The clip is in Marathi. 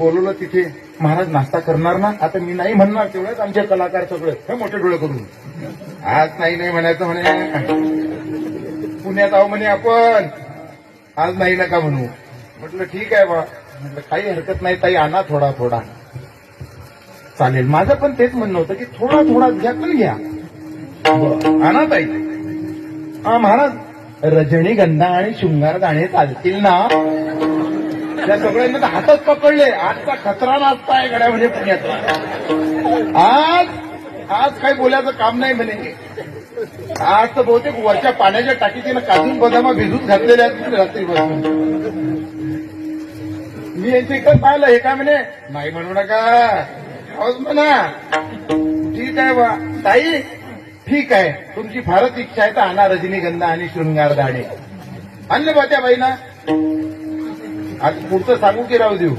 बोलवलं तिथे महाराज नाश्ता करणार ना? आता मी नाही म्हणणार तेवढंच आमचे कलाकार सगळे. हे मोठे डोळे करून. आज नाही नाही म्हणायचं म्हणे. पुण्यात आहो म्हणे आपण. आज नाही नका म्हणू. म्हटलं ठीक आहे बा. म्हटलं काही हरकत नाही ताई आणा थोडा थोडा. चालेल. माझं पण तेच म्हणणं होतं की थोडा थोडा घ्या पण घ्या. आणा ताई. हा महाराज रजनीगंधा आणि शृंगार गाणे चालतील ना? त्या सगळ्यांनी तर हातच पकडले. आजचा खतरा नाचता आहे गड्यामध्ये पुण्याचा आज आज काही बोलायचं काम नाही म्हणे. आज तर बहुतेक वरच्या पाण्याच्या टाकीतीनं काजून बदामा भिजून घातलेल्या आहेत रात्री मी यांच्या इकडे पाहिलं हे काय म्हणे? नाही म्हणू नका. म्हणा. ठीक आहे बा. ताई ठीक आहे. तुमची फारच इच्छा आहे तर आणा रजनीगंधा आणि शृंगार दाणे. आणले बा त्या बाईना. आज पुढचं सांगू की राहू देऊ?